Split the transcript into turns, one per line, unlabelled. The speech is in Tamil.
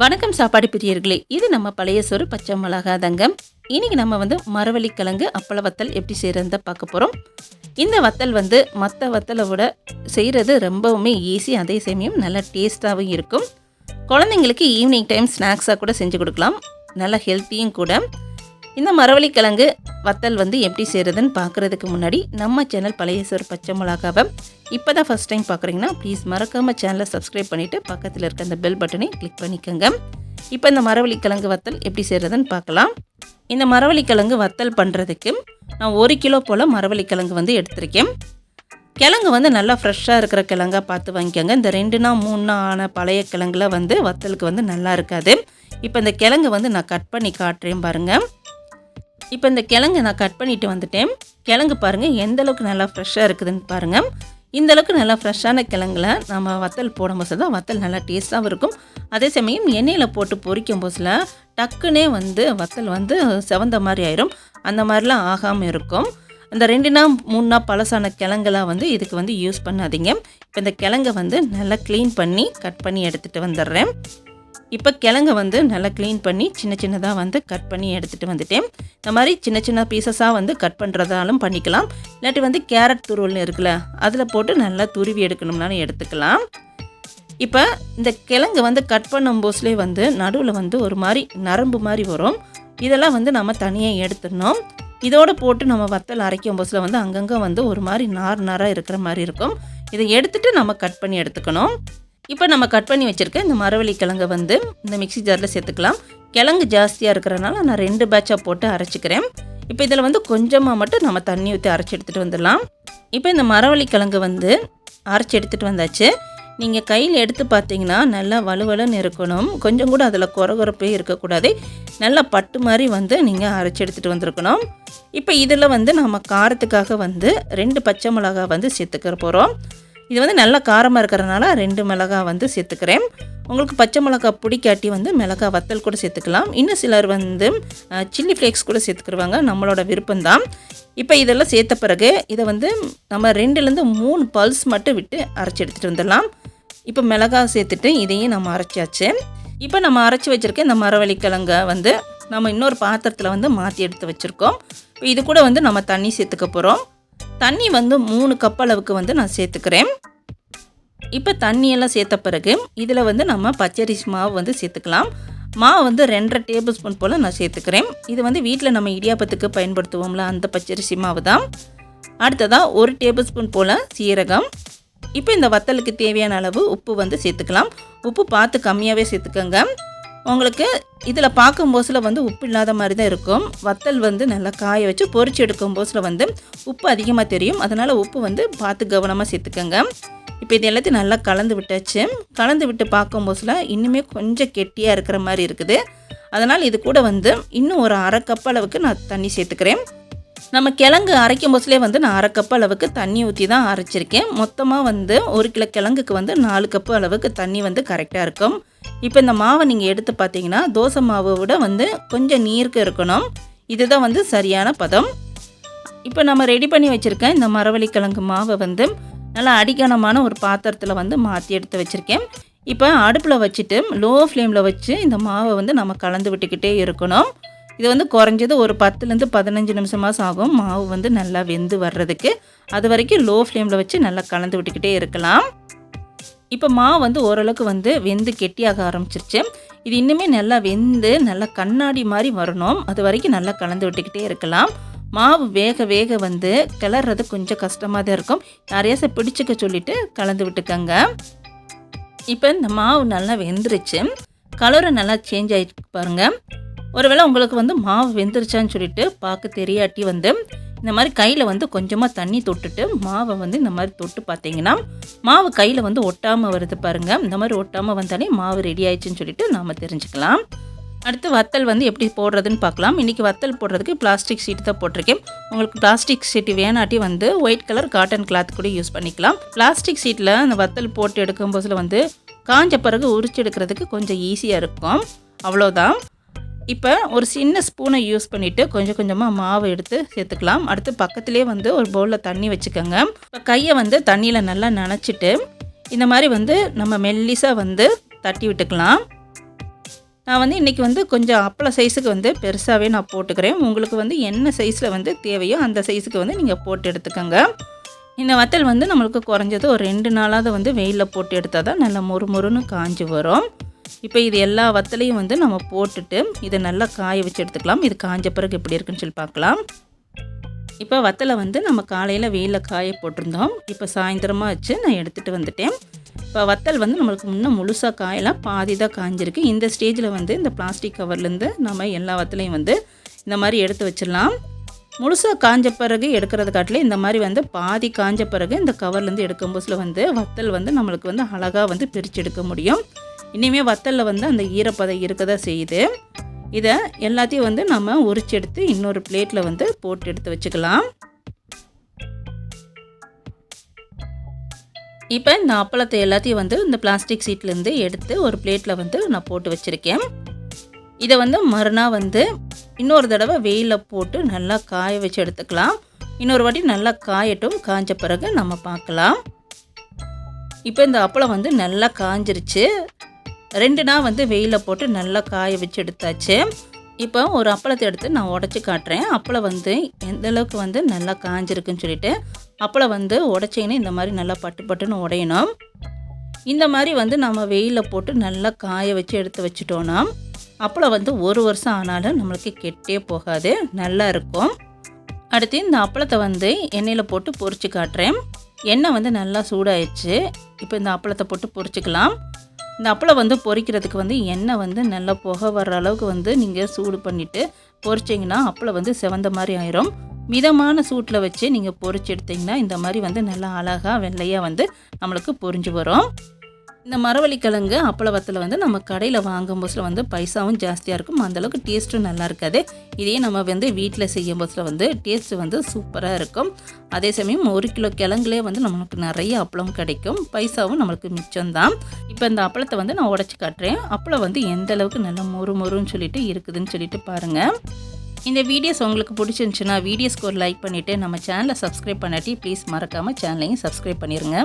வணக்கம் சாப்பாடு பிரியர்களே. இது நம்ம பழைய சோறு பச்சை மிளகா தங்கம் இன்னைக்கு நம்ம வந்து மரவள்ளி கிழங்கு அப்பள வத்தல் எப்படி செய்கிறத பார்க்க போகிறோம் இந்த வத்தல் வந்து மற்ற வத்தலை விட செய்கிறது ரொம்பவுமே ஈஸி அதே சமயம் நல்லா டேஸ்ட்டாகவும் இருக்கும். குழந்தைங்களுக்கு ஈவினிங் டைம் ஸ்நாக்ஸாக கூட செஞ்சு கொடுக்கலாம். நல்லா ஹெல்த்தியும் கூட. இந்த மரவள்ளிக்கிழங்கு வத்தல் வந்து எப்படி செய்கிறதுன்னு பார்க்குறதுக்கு முன்னாடி நம்ம சேனல் பழைய சோறு பச்சை மிளகாவை இப்போ தான் ஃபஸ்ட் டைம் பார்க்குறீங்கன்னா ப்ளீஸ் மறக்காமல் சேனலை சப்ஸ்கிரைப் பண்ணிவிட்டு பக்கத்தில் இருக்க அந்த பெல் பட்டனை கிளிக் பண்ணிக்கோங்க. இப்போ இந்த மரவள்ளி கிழங்கு வத்தல் எப்படி செய்கிறதுன்னு பார்க்கலாம். இந்த மரவள்ளி கிழங்கு வத்தல் பண்ணுறதுக்கு நான் ஒரு கிலோ போல் மரவள்ளி கிழங்கு வந்து எடுத்திருக்கேன். கிழங்கு வந்து நல்லா ஃப்ரெஷ்ஷாக இருக்கிற கிழங்கா பார்த்து வாங்கிக்கோங்க. இந்த ரெண்டு நாள் மூணு நாள் ஆன பழைய கிழங்குல வந்து வத்தலுக்கு வந்து நல்லா இருக்காது. இப்போ இந்த கிழங்கு வந்து நான் கட் பண்ணி காட்டுறேன் பாருங்கள் இப்போ இந்த கிழங்கு நான் கட் பண்ணிட்டு வந்துட்டேன். கிழங்கு பாருங்கள் எந்த அளவுக்கு நல்லா ஃப்ரெஷ்ஷாக இருக்குதுன்னு பாருங்கள் இந்த அளவுக்கு நல்லா ஃப்ரெஷ்ஷான கிழங்குல நம்ம வத்தல் போடும் போது தான் வத்தல் நல்லா டேஸ்ட்டாகவும் இருக்கும். அதே சமயம் எண்ணெயில் போட்டு பொரிக்கும் போதுல டக்குனே வந்து வத்தல் வந்து செவந்த மாதிரி ஆயிரும். அந்த மாதிரிலாம் ஆகாமல் இருக்கும். இந்த ரெண்டு நாள் மூணு நாள் பழசான கிழங்கெல்லாம் வந்து இதுக்கு வந்து யூஸ் பண்ணாதீங்க. இப்போ இந்த கிழங்கை வந்து நல்லா க்ளீன் பண்ணி கட் பண்ணி எடுத்துகிட்டு வந்துடுறேன். இப்போ கிழங்கு வந்து நல்லா க்ளீன் பண்ணி சின்ன சின்னதாக வந்து கட் பண்ணி எடுத்துகிட்டு வந்துட்டேன். இந்த மாதிரி சின்ன சின்ன பீசஸாக வந்து கட் பண்ணுறதாலும் பண்ணிக்கலாம். இல்லாட்டி வந்து கேரட் துருவல்னு இருக்குல்ல அதில் போட்டு நல்லா துருவி எடுக்கணும்னாலும் எடுத்துக்கலாம். இப்போ இந்த கிழங்கு வந்து கட் பண்ணும் போஸ்லேயே வந்து நடுவில் வந்து ஒரு மாதிரி நரம்பு மாதிரி வரும். இதெல்லாம் வந்து நம்ம தனியாக எடுத்துடணும். இதோடு போட்டு நம்ம வத்தல் அரைக்கும் போஸில் வந்து அங்கங்கே வந்து ஒரு மாதிரி நார் நாராக இருக்கிற மாதிரி இருக்கும். இதை எடுத்துகிட்டு நம்ம கட் பண்ணி எடுத்துக்கணும். இப்போ நம்ம கட் பண்ணி வச்சுருக்க இந்த மரவள்ளி கிழங்கை வந்து இந்த மிக்ஸி ஜாரில் சேர்த்துக்கலாம். கிழங்கு ஜாஸ்தியாக இருக்கிறனால நான் ரெண்டு பேட்சாக போட்டு அரைச்சிக்கிறேன். இப்போ இதில் வந்து கொஞ்சமாக மட்டும் நம்ம தண்ணி ஊற்றி அரைச்சி எடுத்துகிட்டு வந்துடலாம். இப்போ இந்த மரவள்ளி கிழங்கு வந்து அரைச்சி எடுத்துகிட்டு வந்தாச்சு. நீங்கள் கையில் எடுத்து பார்த்தீங்கன்னா நல்லா வலுவலுன்னு இருக்கணும். கொஞ்சம் கூட அதில் குறகுறப்பே இருக்கக்கூடாது. நல்லா பட்டு மாதிரி வந்து நீங்கள் அரைச்சி எடுத்துகிட்டு வந்திருக்கணும். இப்போ இதில் வந்து நம்ம காரத்துக்காக வந்து ரெண்டு பச்சை மிளகா வந்து சேர்த்துக்கிற போகிறோம் இது வந்து நல்லா காரமாக இருக்கிறனால ரெண்டு மிளகா வந்து சேர்த்துக்கிறேன். உங்களுக்கு பச்சை மிளகா பிடிக்காட்டி வந்து மிளகா வத்தல் கூட சேர்த்துக்கலாம். இன்னும் சிலர் வந்து சில்லி ஃப்ளேக்ஸ் கூட சேர்த்துக்கிடுவாங்க நம்மளோட விருப்பம்தான். இப்போ இதெல்லாம் சேர்த்த பிறகு இதை வந்து நம்ம ரெண்டுலேருந்து மூணு பல்ஸ் மட்டும் விட்டு அரைச்சி எடுத்துகிட்டு வந்துடலாம். இப்போ மிளகா சேர்த்துட்டு இதையும் நம்ம அரைச்சாச்சு. இப்போ நம்ம அரைச்சி வச்சுருக்க இந்த மரவள்ளி கிழங்க வந்து நம்ம இன்னொரு பாத்திரத்தில் வந்து மாற்றி எடுத்து வச்சுருக்கோம். இப்போ இது கூட வந்து நம்ம தண்ணி சேர்த்துக்க போகிறோம் தண்ணி வந்து மூணு கப் அளவுக்கு வந்து நான் சேர்த்துக்கிறேன். இப்போ தண்ணியெல்லாம் சேர்த்த பிறகு இதில் வந்து நம்ம பச்சரிசி மாவு வந்து சேர்த்துக்கலாம். மாவு வந்து ரெண்டரை டேபிள் ஸ்பூன் போல் நான் சேர்த்துக்கிறேன். இது வந்து வீட்டில் நம்ம இடியாப்பத்துக்கு பயன்படுத்துவோம்ல அந்த பச்சரிசி மாவு தான். அடுத்ததாக ஒரு டேபிள் ஸ்பூன் போல் சீரகம். இப்போ இந்த வத்தலுக்கு தேவையான அளவு உப்பு வந்து சேர்த்துக்கலாம். உப்பு பார்த்து கம்மியாகவே சேர்த்துக்கோங்க. உங்களுக்கு இதில் பார்க்கும் போதில் வந்து உப்பு இல்லாத மாதிரி தான் இருக்கும். வத்தல் வந்து நல்லா காய வச்சு பொறிச்சு எடுக்கும் போஸில் வந்து உப்பு அதிகமாக தெரியும். அதனால் உப்பு வந்து பார்த்து கவனமாக சேர்த்துக்கோங்க. இப்போ இது எல்லாத்தையும் நல்லா கலந்து விட்டாச்சு. கலந்து விட்டு பார்க்கும் போஸில் இன்னுமே கொஞ்சம் கெட்டியாக இருக்கிற மாதிரி இருக்குது. அதனால் இது கூட வந்து இன்னும் ஒரு அரை கப் அளவுக்கு நான் தண்ணி சேர்த்துக்கிறேன். நம்ம கிழங்கு அரைக்கும் போதுலேயே வந்து நான் அரை கப் அளவுக்கு தண்ணி ஊற்றி தான் அரைச்சிருக்கேன். மொத்தமாக வந்து ஒரு கிலோ கிழங்குக்கு வந்து நாலு கப்பு அளவுக்கு தண்ணி வந்து கரெக்டாக இருக்கும். இப்போ இந்த மாவை நீங்கள் எடுத்து பார்த்தீங்கன்னா தோசை மாவை விட வந்து கொஞ்சம் நீருக்கு இருக்கணும். இதுதான் வந்து சரியான பதம். இப்போ நம்ம ரெடி பண்ணி வச்சுருக்கேன் இந்த மரவள்ளிக்கிழங்கு மாவை வந்து நல்லா அடிக்கணமான ஒரு பாத்திரத்தில் வந்து மாற்றி எடுத்து வச்சுருக்கேன். இப்போ அடுப்பில் வச்சுட்டு லோ ஃப்ளேமில் வச்சு இந்த மாவை வந்து நம்ம கலந்து விட்டுக்கிட்டே இருக்கணும். இது வந்து குறைஞ்சது ஒரு பத்துலேருந்து பதினஞ்சு நிமிஷமாக ஆகும். மாவு வந்து நல்லா வெந்து வர்றதுக்கு. அது வரைக்கும் லோ ஃப்ளேமில் வச்சு நல்லா கலந்து விட்டுக்கிட்டே இருக்கலாம். இப்போ மாவு வந்து ஓரளவுக்கு வந்து வெந்து கெட்டியாக ஆரம்பிச்சிருச்சு. இது இன்னுமே நல்லா வெந்து நல்லா கண்ணாடி மாதிரி வரணும். அது வரைக்கும் நல்லா கலந்து விட்டுக்கிட்டே இருக்கலாம். மாவு வேக வேக வந்து கிளறது கொஞ்சம் கஷ்டமாக தான் இருக்கும். நிறைய பிடிச்சிக்க சொல்லிவிட்டு கலந்து விட்டுக்கோங்க. இப்போ இந்த மாவு நல்லா வெந்துருச்சு. கலரும் நல்லா சேஞ்ச் ஆகிட்டு பாருங்கள் ஒருவேளை உங்களுக்கு வந்து மாவு வெந்துருச்சான்னு சொல்லிட்டு பார்க்க தெரியாட்டி வந்து இந்த மாதிரி கையில் வந்து கொஞ்சமாக தண்ணி தொட்டுட்டு மாவை வந்து இந்த மாதிரி தொட்டு பார்த்தீங்கன்னா மாவு கையில் வந்து ஒட்டாமல் வருது பாருங்கள் இந்த மாதிரி ஒட்டாமல் வந்தாலே மாவு ரெடி ஆயிடுச்சுன்னு சொல்லிட்டு நாம் தெரிஞ்சுக்கலாம். அடுத்து வத்தல் வந்து எப்படி போடுறதுன்னு பார்க்கலாம். இன்றைக்கி வத்தல் போடுறதுக்கு பிளாஸ்டிக் ஷீட் தான் போட்டிருக்கேன். உங்களுக்கு பிளாஸ்டிக் ஷீட் வேணாட்டி வந்து ஒயிட் கலர் காட்டன் கிளாத் கூட யூஸ் பண்ணிக்கலாம். பிளாஸ்டிக் ஷீட்டில் அந்த வத்தல் போட்டு எடுக்கும் போதில் வந்து காஞ்ச பிறகு உரிச்சு எடுக்கிறதுக்கு கொஞ்சம் ஈஸியாக இருக்கும். அவ்வளோதான் இப்போ ஒரு சின்ன ஸ்பூனை யூஸ் பண்ணிவிட்டு கொஞ்சம் கொஞ்சமாக மாவு எடுத்து சேர்த்துக்கலாம். அடுத்து பக்கத்துலேயே வந்து ஒரு பவுலில் தண்ணி வச்சுக்கோங்க. இப்போ கையை வந்து தண்ணியில் நல்லா நனைச்சிட்டு இந்த மாதிரி வந்து நம்ம மெல்லிசாக வந்து தட்டி விட்டுக்கலாம். நான் வந்து இன்றைக்கி வந்து கொஞ்சம் அப்பள சைஸுக்கு வந்து பெருசாகவே நான் போட்டுக்கிறேன். உங்களுக்கு வந்து என்ன சைஸில் வந்து தேவையோ அந்த சைஸுக்கு வந்து நீங்கள் போட்டு எடுத்துக்கோங்க. இந்த வத்தல் வந்து நம்மளுக்கு குறைஞ்சது ஒரு ரெண்டு நாளாவது வந்து வெயிலில் போட்டு எடுத்தால் தான் நல்லா மொறு மொறுன்னு காஞ்சி வரும். இப்போ இது எல்லா வத்தலையும் வந்து நம்ம போட்டுட்டு இதை நல்லா காய வச்சு எடுத்துக்கலாம். இது காஞ்ச பிறகு எப்படி இருக்குன்னு சொல்லி பார்க்கலாம். இப்போ வத்தலை வந்து நம்ம காலையில் வெயிலில் காய போட்டிருந்தோம். இப்போ சாயந்தரமாக வச்சு நான் எடுத்துகிட்டு வந்துட்டேன். இப்போ வத்தல் வந்து நம்மளுக்கு முன்னே முழுசாக காயெல்லாம் பாதி தான் காஞ்சிருக்கு. இந்த ஸ்டேஜில் வந்து இந்த பிளாஸ்டிக் கவர்லேருந்து நம்ம எல்லா வத்தலையும் வந்து இந்த மாதிரி எடுத்து வச்சிடலாம். முழுசாக காஞ்ச பிறகு எடுக்கிறது காட்டில் இந்த மாதிரி வந்து பாதி காஞ்ச பிறகு இந்த கவர்லேருந்து எடுக்கும் புதுசில் வந்து வத்தல் வந்து நம்மளுக்கு வந்து அழகாக வந்து பிரித்து எடுக்க முடியும். இனிமேல் வத்தலில் வந்து அந்த ஈரப்பதம் இருக்க தான் செய்யுது. இதை எல்லாத்தையும் வந்து நம்ம உரிச்சு எடுத்து இன்னொரு பிளேட்டில் வந்து போட்டு எடுத்து வச்சுக்கலாம். இப்போ இந்த அப்பளத்தை எல்லாத்தையும் வந்து இந்த பிளாஸ்டிக் சீட்லேருந்து எடுத்து ஒரு பிளேட்டில் வந்து நான் போட்டு வச்சுருக்கேன். இதை வந்து மறுநாள் வந்து இன்னொரு தடவை வெயிலில் போட்டு நல்லா காய வச்சு எடுத்துக்கலாம். இன்னொரு வாட்டி நல்லா காயட்டும். காஞ்ச பிறகு நம்ம பார்க்கலாம். இப்போ இந்த அப்பளம் வந்து நல்லா காஞ்சிருச்சு. ரெண்டு நாள் வந்து வெயிலில் போட்டு நல்லா காய வச்சு எடுத்தாச்சு. இப்போ ஒரு அப்பளத்தை எடுத்து நான் உடச்சி காட்டுறேன். அப்பளம் வந்து எந்த அளவுக்கு வந்து நல்லா காஞ்சிருக்குன்னு சொல்லிட்டு அப்பளம் வந்து உடச்சிங்கன்னா இந்த மாதிரி நல்லா பட்டு பட்டுன்னு உடையணும். இந்த மாதிரி வந்து நம்ம வெயிலில் போட்டு நல்லா காய வச்சு எடுத்து வச்சிட்டோன்னா அப்பளம் வந்து ஒரு வருஷம் ஆனாலும் நம்மளுக்கு கெட்டே போகாது நல்லா இருக்கும். அடுத்து இந்த அப்பளத்தை வந்து எண்ணெயில் போட்டு பொறிச்சு காட்டுறேன். எண்ணெய் வந்து நல்லா சூடாயிடுச்சு. இப்போ இந்த அப்பளத்தை போட்டு பொறிச்சிக்கலாம் இந்த அப்பளம் வந்து பொறிக்கிறதுக்கு வந்து எண்ணெய் வந்து நல்லா புகை வர்ற அளவுக்கு வந்து நீங்கள் சூடு பண்ணிவிட்டு பொறிச்சிங்கன்னா அப்பளம் வந்து செவந்த மாதிரி ஆயிரும். மிதமான சூட்டில் வச்சு நீங்கள் பொரிச்சு எடுத்திங்கன்னா இந்த மாதிரி வந்து நல்லா அழகாக வெள்ளையாக வந்து நம்மளுக்கு பொரிஞ்சு வரும். இந்த மரவள்ளிக்கிழங்கு அப்பளவத்தில் வந்து நம்ம கடையில் வாங்கும் போதில் வந்து பைசாவும் ஜாஸ்தியாக இருக்கும். அந்தளவுக்கு டேஸ்ட்டும் நல்லா இருக்காது. இதே நம்ம வந்து வீட்டில் செய்யும் போதில் வந்து டேஸ்ட்டு வந்து சூப்பராக இருக்கும். அதே சமயம் ஒரு கிலோ கிழங்குலே வந்து நம்மளுக்கு நிறைய அப்பளம் கிடைக்கும். பைசாவும் நம்மளுக்கு மிச்சம்தான். இப்போ இந்த அப்பளத்தை வந்து நான் உடச்சி காட்டுறேன். அப்பளம் வந்து எந்த அளவுக்கு நல்லா மொறு மொறுன்னு சொல்லிட்டு இருக்குதுன்னு சொல்லிட்டு பாருங்கள் இந்த வீடியோஸ் உங்களுக்கு பிடிச்சிருந்துச்சுன்னா வீடியோஸ்க்கு ஒரு லைக் பண்ணிவிட்டு நம்ம சேனலை சப்ஸ்கிரைப் பண்ணாட்டி ப்ளீஸ் மறக்காமல் சேனலையும் சப்ஸ்கிரைப் பண்ணிடுங்க